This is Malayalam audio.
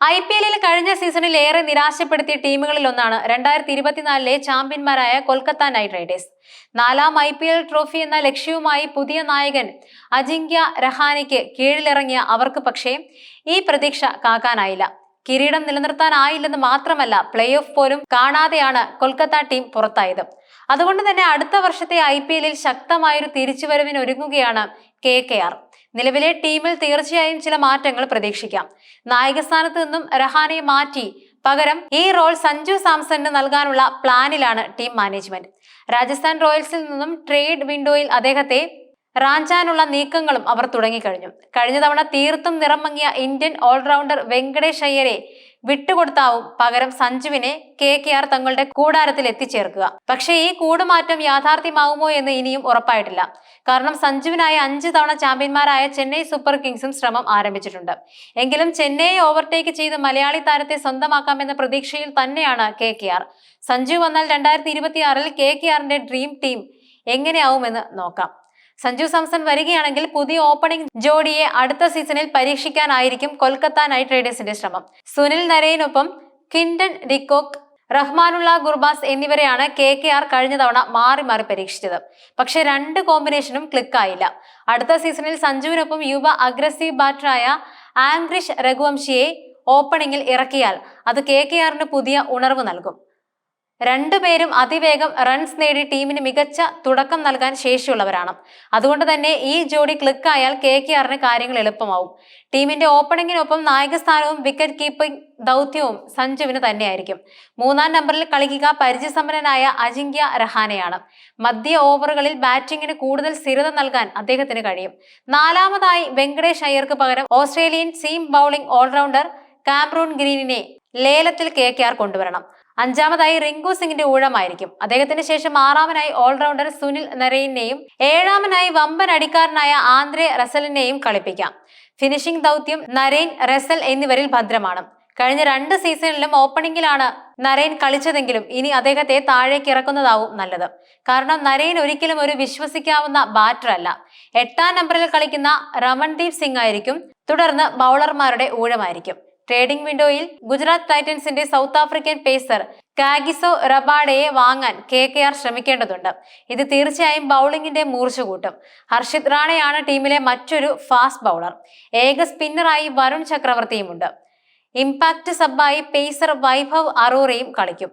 ഐ പി എല്ലിൽ കഴിഞ്ഞ സീസണിൽ ഏറെ നിരാശപ്പെടുത്തിയ ടീമുകളിൽ ഒന്നാണ് രണ്ടായിരത്തി ഇരുപത്തിനാലിലെ ചാമ്പ്യന്മാരായ കൊൽക്കത്ത നൈറ്റ് റൈഡേഴ്സ്. നാലാം ഐ പി എൽ ട്രോഫി എന്ന ലക്ഷ്യവുമായി പുതിയ നായകൻ അജിങ്ക്യ രഹാനയ്ക്ക് കീഴിലിറങ്ങിയ അവർക്ക് പക്ഷേ ഈ പ്രതീക്ഷ കാക്കാനായില്ല. കിരീടം നിലനിർത്താനായില്ലെന്ന് മാത്രമല്ല പ്ലേ ഓഫ് പോലും കാണാതെയാണ് കൊൽക്കത്ത ടീം പുറത്തായത്. അതുകൊണ്ട് തന്നെ അടുത്ത വർഷത്തെ ഐ പി എല്ലിൽ ശക്തമായൊരു തിരിച്ചുവരവിന് ഒരുങ്ങുകയാണ് കെ കെ ആർ നിലവിലെ ടീമിൽ തീർച്ചയായും ചില മാറ്റങ്ങൾ പ്രതീക്ഷിക്കാം. നായകസ്ഥാനത്ത് നിന്നും റഹാനെ മാറ്റി പകരം ഈ റോൾ സഞ്ജു സാംസണിന് നൽകാനുള്ള പ്ലാനിലാണ് ടീം മാനേജ്മെന്റ് രാജസ്ഥാൻ റോയൽസിൽ നിന്നും ട്രേഡ് വിൻഡോയിൽ അദ്ദേഹത്തെ റാഞ്ചാനുള്ള നീക്കങ്ങളും അവർ തുടങ്ങിക്കഴിഞ്ഞു. കഴിഞ്ഞ തവണ തീർത്തും നിറം മങ്ങിയ ഇന്ത്യൻ ഓൾറൗണ്ടർ വെങ്കടേഷ് അയ്യരെ വിട്ടുകൊടുത്താവും പകരം സഞ്ജുവിനെ കെ കെ ആർ തങ്ങളുടെ കൂടാരത്തിൽ എത്തിച്ചേർക്കുക. പക്ഷേ ഈ കൂടുമാറ്റം യാഥാർത്ഥ്യമാകുമോ എന്ന് ഇനിയും ഉറപ്പായിട്ടില്ല. കാരണം സഞ്ജുവിനായ അഞ്ച് തവണ ചാമ്പ്യന്മാരായ ചെന്നൈ സൂപ്പർ കിങ്സും ശ്രമം ആരംഭിച്ചിട്ടുണ്ട്. എങ്കിലും ചെന്നൈയെ ഓവർടേക്ക് ചെയ്ത് മലയാളി താരത്തെ സ്വന്തമാക്കാമെന്ന പ്രതീക്ഷയിൽ തന്നെയാണ് കെ കെ ആർ. സഞ്ജു വന്നാൽ രണ്ടായിരത്തി ഇരുപത്തിയാറിൽ കെ കെ ആറിന്റെ ഡ്രീം ടീം എങ്ങനെയാവുമെന്ന് നോക്കാം. സഞ്ജു സാംസൺ വരികയാണെങ്കിൽ പുതിയ ഓപ്പണിംഗ് ജോഡിയെ അടുത്ത സീസണിൽ പരീക്ഷിക്കാനായിരിക്കും കൊൽക്കത്ത നൈറ്റ് റൈഡേഴ്സിന്റെ ശ്രമം. Sunil നരേനൊപ്പം Quinton de Kock Rahmanullah Gurbaz എന്നിവരെയാണ് കെ കെ ആർ കഴിഞ്ഞ തവണ മാറി മാറി പരീക്ഷിച്ചത്. പക്ഷേ രണ്ട് കോമ്പിനേഷനും ക്ലിക്കായില്ല. അടുത്ത സീസണിൽ സഞ്ജുവിനൊപ്പം യുവ അഗ്രസീവ് ബാറ്ററായ ആംഗ്രിഷ് രഘുവംശിയെ ഓപ്പണിംഗിൽ ഇറക്കിയാൽ അത് കെ കെ ആറിന് പുതിയ ഉണർവ് നൽകും. രണ്ടുപേരും അതിവേഗം റൺസ് നേടി ടീമിന് മികച്ച തുടക്കം നൽകാൻ ശേഷിയുള്ളവരാണ്. അതുകൊണ്ട് തന്നെ ഈ ജോഡി ക്ലിക്കായാൽ കെ കെ ആറിന് കാര്യങ്ങൾ എളുപ്പമാവും. ടീമിന്റെ ഓപ്പണിങ്ങിനൊപ്പം നായകസ്ഥാനവും വിക്കറ്റ് കീപ്പിംഗ് ദൗത്യവും സഞ്ജുവിന് തന്നെയായിരിക്കും. മൂന്നാം നമ്പറിൽ കളിക്കുക പരിചയസമ്പന്നനായ അജിങ്ക്യ രഹാനെയാണ്. മധ്യ ഓവറുകളിൽ ബാറ്റിംഗിന് കൂടുതൽ സ്ഥിരത നൽകാൻ അദ്ദേഹത്തിന് കഴിയും. നാലാമതായി വെങ്കടേഷ് അയ്യർക്ക് പകരം Australian seam bowling allrounder Cameron ഗ്രീനിനെ ലേലത്തിൽ കെ കെ ആർ കൊണ്ടുവരണം. അഞ്ചാമതായി റിങ്കു സിംഗിന്റെ ഊഴമായിരിക്കും. അദ്ദേഹത്തിന് ശേഷം ആറാമനായി ഓൾറൗണ്ടർ സുനിൽ നരയിനെയും ഏഴാമനായി വമ്പൻ അടിക്കാരനായ ആന്ദ്രെ റസലിനെയും കളിപ്പിക്കാം. ഫിനിഷിംഗ് ദൗത്യം നരേൻ റസൽ എന്നിവരിൽ ഭദ്രമാണ്. കഴിഞ്ഞ രണ്ട് സീസണിലും ഓപ്പണിംഗിലാണ് നരേൻ കളിച്ചതെങ്കിലും ഇനി അദ്ദേഹത്തെ താഴേക്ക് ഇറക്കുന്നതാവും നല്ലത്. കാരണം നരേൻ ഒരിക്കലും ഒരു വിശ്വസിക്കാവുന്ന ബാറ്റർ അല്ല എട്ടാം നമ്പറിൽ കളിക്കുന്ന രമൺദീപ് സിംഗ് ആയിരിക്കും. തുടർന്ന് ബൗളർമാരുടെ ഊഴമായിരിക്കും. ട്രേഡിംഗ് വിൻഡോയിൽ ഗുജറാത്ത് ടൈറ്റൻസിന്റെ സൗത്ത് ആഫ്രിക്കൻ പേസർ കാഗിസോ റബാഡയെ വാങ്ങാൻ കെ കെ ആർ ശ്രമിക്കേണ്ടതുണ്ട്. ഇത് തീർച്ചയായും ബൗളിംഗിന്റെ മൂർച്ച കൂട്ടും ഹർഷിത് റാണയാണ് ടീമിലെ മറ്റൊരു ഫാസ്റ്റ് ബൗളർ. ഏക സ്പിന്നറായി വരുൺ ചക്രവർത്തിയുമുണ്ട്. ഇമ്പാക്ട് സബായി പേസർ വൈഭവ് അറോറയും കളിക്കും.